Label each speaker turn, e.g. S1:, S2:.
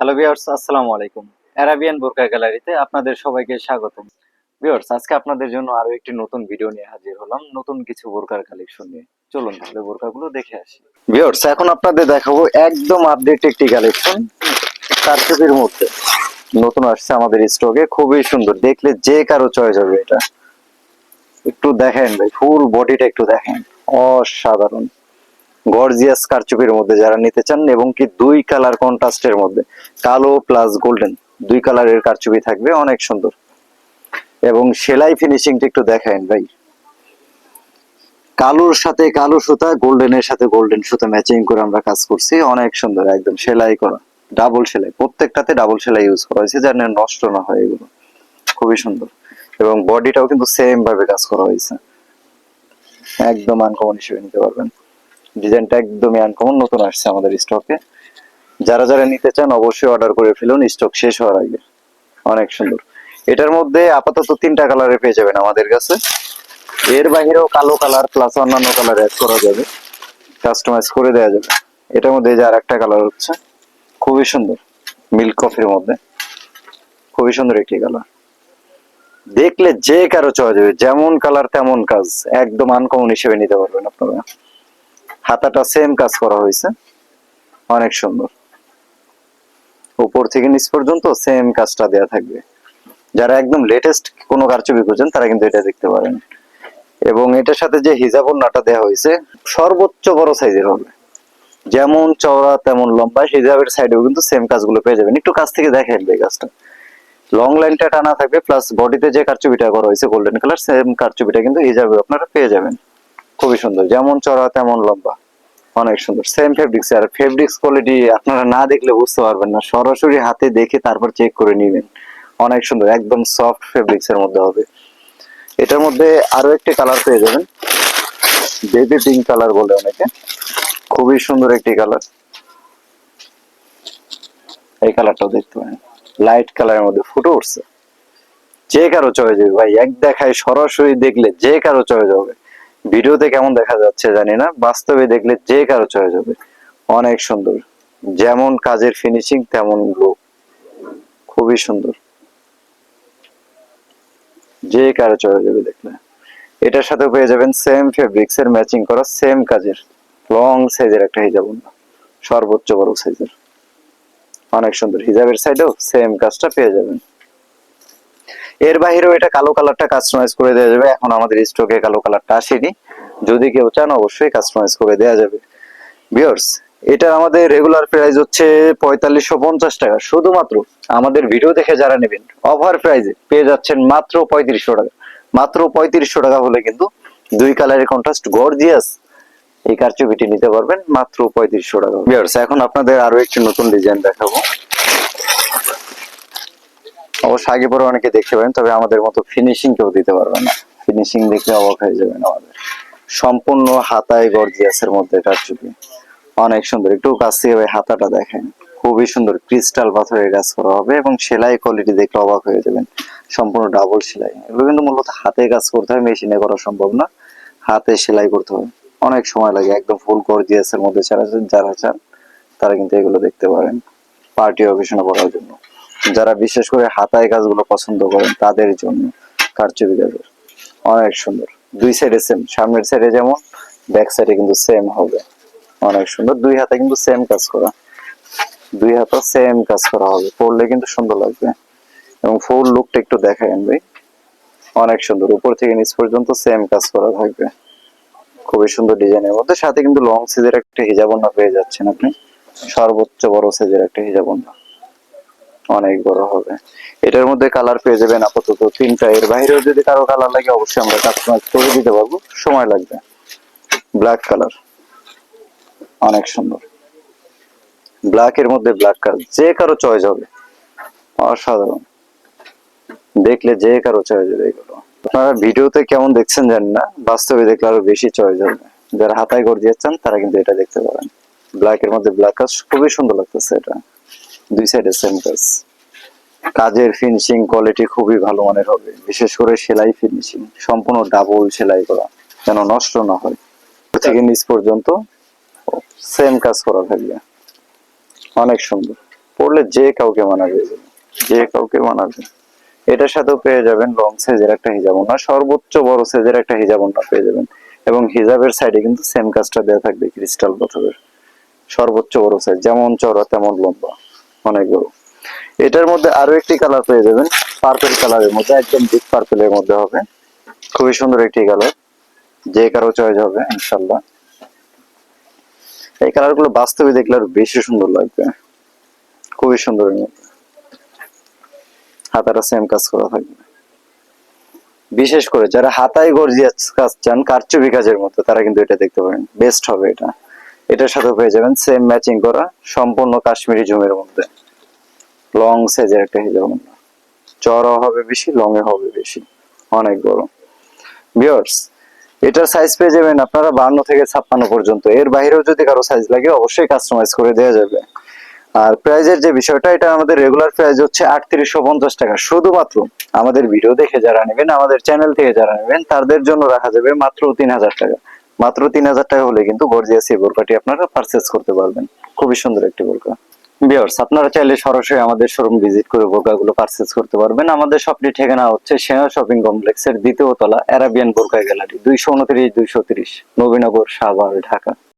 S1: Hello viewers আসসালামু আলাইকুম। Arabian বোরকা গ্যালারিতে আপনাদের সবাইকে স্বাগতম। ভিউয়ার্স আজকে আপনাদের জন্য আরও একটি নতুন ভিডিও নিয়ে হাজির হলাম। নতুন কিছু বোরকার কালেকশন নিয়ে। চলুন তাহলে বোরকাগুলো দেখে আসি। ভিউয়ার্স এখন আপনাদের দেখাবো একদম আপডেট একটি কালেকশন কারচুপির মধ্যে। নতুন আসছে আমাদের স্টকে খুবই সুন্দর। দেখলে যে কারও চয়েস হবে এটা। একটু দেখেন ভাই ফুল বডিটা একটু দেখেন। অসাধারণ। গর্জিয়াস কারচুপির মধ্যে যারা নিতে চান এবং কি দুই কালার কন্ট্রাস্টের মধ্যে, কালো প্লাস গোল্ডেন দুই কালারের কারচুপি থাকবে, অনেক সুন্দর। এবং সেলাই ফিনিশিংটা একটু দেখেন ভাই। কালোর সাথে কালো সুতা গোল্ডেনের সাথে গোল্ডেন সুতা ম্যাচিং করে আমরা কাজ করছি, অনেক সুন্দর, একদম সেলাই করা ডাবল সেলাই, প্রত্যেকটাতে ডাবল সেলাই ইউজ করা হয়েছে যেন নষ্ট না হয় এগুলো। খুবই সুন্দর। এবং বডিটাও কিন্তু সেম ভাবে কাজ করা হয়েছে। একদম আনকমন হিসেবে নিতে পারবেন। ডিজাইনটা একদমই আনকমন নতুন আসছে আমাদের স্টকে যারা যারা নিতে চান, অবশ্যই অর্ডার করে ফেলুন স্টক শেষ হওয়ার আগে। অনেক সুন্দর। এটার মধ্যে আপাতত তিনটা কালারে পেয়ে যাবেন আমাদের কাছে। এর বাহিরেও কালো কালার প্লাস অন্যান্য কালার অ্যাড করা যাবে। কাস্টমাইজ করে দেওয়া যাবে। এটার মধ্যে যে আর একটা কালার হচ্ছে, খুবই সুন্দর। মিল্ক কফির মধ্যে। খুবই সুন্দর একটি কালার দেখলে যে কারও চয়েস হবে, যেমন কালার তেমন কাজ। একদম আনকমন হিসেবে নিতে পারবেন আপনারা। হাতাটা সেম কাজ করা হয়েছে। অনেক সুন্দর। উপর থেকে নিচ পর্যন্ত সেম কাজটা দেয়া থাকবে। যারা একদম লেটেস্ট কোনো কারচুপি খুঁজেন, তারা কিন্তু এটা দেখতে পারেন। এবং এটার সাথে যে হিজাব ওড়নাটা দেওয়া হয়েছে, সর্বোচ্চ বড় সাইজের হবে। যেমন চওড়া, তেমন লম্বা, হিজাবের সাইডেও কিন্তু সেম কাজগুলো পেয়ে যাবেন। একটু কাছ থেকে দেখেন এই কাজটা। লং লাইনটা টানা থাকবে প্লাস বডিতে যে কারচুপিটা করা হয়েছে গোল্ডেন কালার সেম কারচুপিটা কিন্তু হিজাবে আপনারা পেয়ে যাবেন। খুবই সুন্দর। যেমন চড়া তেমন লম্বা। অনেক সুন্দর। সেম ফেব্রিক্স আর ফেব্রিক্স কোয়ালিটি আপনারা না দেখলে বুঝতে পারবেন না। সরাসরি হাতে দেখে তারপর চেক করে নেবেন। অনেক সুন্দর, একদম সফট ফেব্রিক্স এর মধ্যে হবে। এটার মধ্যে আরও একটি কালার পেয়ে যাবেন। বেবি পিঙ্ক কালার বলে অনেকে। খুবই সুন্দর একটি কালার এই কালারটাও দেখতে পারেন। লাইট কালারের মধ্যে ফুটে উঠছে। যে কারও চয়েস হবে। ভাই, এক দেখায় সরাসরি দেখলে যে কারও চয়েস হবে। ভিডিওতে কেমন দেখা যাচ্ছে জানি না, বাস্তবে দেখলে যে কারও চয়েস যাবে। অনেক সুন্দর। যেমন কাজের ফিনিশিং তেমন গ্লো খুবই সুন্দর। যে কারও চয়েস হবে দেখলে। এটার সাথে পেয়ে যাবেন সেম ফেব্রিক্স এর ম্যাচিং করা সেম কাজের। লং সাইজের একটা হিজাব। সর্বোচ্চ বড় সাইজের অনেক সুন্দর। হিজাবের সাইডেও সেম কাজটা পেয়ে যাবেন। এর বাইরেও এটা কালো কালারটা কাস্টমাইজ করে দেওয়া যাবে। এখন আমাদের স্টকে কালো কালারটা আসেনি। যদি কেউ চান, অবশ্যই কাস্টমাইজ করে দেওয়া যাবে। ভিউয়ার্স এটা আমাদের রেগুলার প্রাইস হচ্ছে পঁয়তাল্লিশশো পঞ্চাশ টাকা। শুধুমাত্র আমাদের ভিডিও দেখে যারা নেবেন অফার প্রাইজে পেয়ে যাচ্ছেন মাত্র পঁয়ত্রিশশো টাকা। মাত্র পঁয়ত্রিশশো টাকা হলে কিন্তু দুই কালারের কন্ট্রাস্ট গর্জিয়াস এই কারচুপিটি নিতে পারবেন। মাত্র পঁয়ত্রিশশো টাকা। ভিউয়ার্স এখন আপনাদের আরও একটি নতুন ডিজাইন দেখাবো। অবশ্য আগে পরে অনেকে দেখতে পারেন, তবে আমাদের মতো ফিনিশিং কেউ দিতে পারবে না। ফিনিশিং দেখলে অবাক হয়ে যাবেন আমাদের। সম্পূর্ণ হাতায় গর্জিয়াসের মধ্যে কারচুপি অনেক সুন্দর। একটু কাছ থেকে হাতাটা দেখেন। খুবই সুন্দর ক্রিস্টাল পাথরের কাজ করা হবে এবং সেলাই কোয়ালিটি দেখলে অবাক হয়ে যাবেন। সম্পূর্ণ ডাবল সেলাই। এগুলো কিন্তু মূলত হাতে কাজ করতে হয় মেশিনে করা সম্ভব না। হাতে সেলাই করতে হয়। অনেক সময় লাগে একদম ফুল গর্জিয়াসের মধ্যে যারা যারা চান, তারা কিন্তু এগুলো দেখতে পারেন। পার্টি অকেশনে করার জন্য। যারা বিশেষ করে হাতায় কাজগুলো পছন্দ করেন, তাদের জন্য কারচুপি কাজের অনেক সুন্দর। দুই সাইডে সেম সামনের সাইডে যেমন ব্যাক সাইডে কিন্তু সেম হবে। অনেক সুন্দর। দুই হাতে কিন্তু সেম কাজ করা। দুই হাতে সেম কাজ করা হবে। পরলে কিন্তু সুন্দর লাগবে। এবং ফুল লুকটা একটু দেখায় ভাই। অনেক সুন্দর। উপর থেকে নিচ পর্যন্ত সেম কাজ করা থাকবে। খুবই সুন্দর ডিজাইনের মধ্যে। সাথে কিন্তু লং সাইজের একটা হিজাব ওড়না পেয়ে যাচ্ছেন আপনি। সর্বোচ্চ বড় সাইজের একটা হিজাব ওড়না অনেক বড় হবে। এটার মধ্যে কালার পেয়ে যাবেন আপাতত তিনটা। এর বাইরেও যদি কারও কালার লাগে, অবশ্যই আমরা কাস্টমাইজ করে দিতে পারব। সময় লাগবে। ব্ল্যাক কালার অনেক সুন্দর। ব্ল্যাক এর মধ্যে ব্ল্যাক কালার যে কারও চয়েস হবে। অসাধারণ। দেখলে যে কারও চয়েস হবে এগুলো। আপনারা ভিডিওতে কেমন দেখছেন জানেন না। বাস্তবে দেখলে আরও বেশি চয়েস হবে। যারা হাতায় করে দিয়েছেন তারা কিন্তু এটা দেখতে পারেন। ব্ল্যাক এর মধ্যে ব্ল্যাক কাজ খুবই সুন্দর লাগতেছে এটা। দুই সাইডে সেম কাজ কাজের ফিনিশিং কোয়ালিটি খুবই ভালো মানের হবে। বিশেষ করে সেলাই ফিনিশিং সম্পূর্ণ ডাবল সেলাই করা যেন নষ্ট না হয়। থেকে নিচ পর্যন্ত সেম কাজ করা থাকবে অনেক সুন্দর। পড়লে যে কাউকে মানাবে। যে কাউকে মানাবে। এটার সাথেও পেয়ে যাবেন লং সাইজের একটা হিজাব ওনা সর্বোচ্চ বড় সাইজের একটা হিজাব ওনা পেয়ে যাবেন। এবং হিজাবের সাইডে কিন্তু সেম কাজটা দেওয়া থাকবে ক্রিস্টাল পাথরের। সর্বোচ্চ বড় সাইজ যেমন চড়া তেমন লম্বা। অনেক বড় এটার মধ্যে আরও একটি কালার পেয়ে যাবেন পার্পেল কালারের মধ্যে, একদম ডিপ পার্পেলের মধ্যে হবে। খুবই সুন্দর একটি কালার যে কারও চয়েস হবে ইনশাল্লাহ এই কালারগুলো বাস্তবে দেখলে আরও বেশি সুন্দর লাগবে। খুবই সুন্দর এর হাতাটা সেম কাজ করা থাকবে। বিশেষ করে যারা হাতায় গর্জিয়াস কাজ চান, কারচুপি কাজের মতো তারা কিন্তু এটা দেখতে পারেন। বেস্ট হবে এটা। এটার সাথে পেয়ে যাবেন সেম ম্যাচিং করা সম্পূর্ণ কাশ্মীরি জুমের মধ্যে। লং সাইজের একটা হিজাব। চড়াও হবে বেশি লং এ হবে বেশি। অনেক বড়। ভিউয়ার্স এটার সাইজ পেয়ে যাবেন আপনারা বান্ন থেকে ছাপ্পান্ন পর্যন্ত। এর বাইরেও যদি কারও সাইজ লাগে, অবশ্যই কাস্টমাইজ করে দেওয়া যাবে। আর প্রাইজের যে বিষয়টা, এটা আমাদের রেগুলার প্রাইস হচ্ছে আটত্রিশশো পঞ্চাশ টাকা। শুধুমাত্র আমাদের ভিডিও দেখে যারা নেবেন, আমাদের চ্যানেল থেকে যারা নেবেন, তাদের জন্য রাখা যাবে মাত্র তিন হাজার টাকা। মাত্র তিন হাজার টাকা হলে কিন্তু গর্জিয়াস এই বোরকাটি আপনারা পারচেস করতে পারবেন। খুবই সুন্দর একটি বোরকা। বিয়ার্স আপনারা চাইলে সরাসরি আমাদের শোরুম ভিজিট করে বোরকাগুলো পারচেস করতে পারবেন। আমাদের সবটি ঠিকানা হচ্ছে সেনা শপিং কমপ্লেক্সের দ্বিতীয় তলা অ্যারাবিয়ান বোরকা গ্যালারি দুইশো উনত্রিশ, দুইশো তিরিশ, নবীনগর, সাভার, ঢাকা।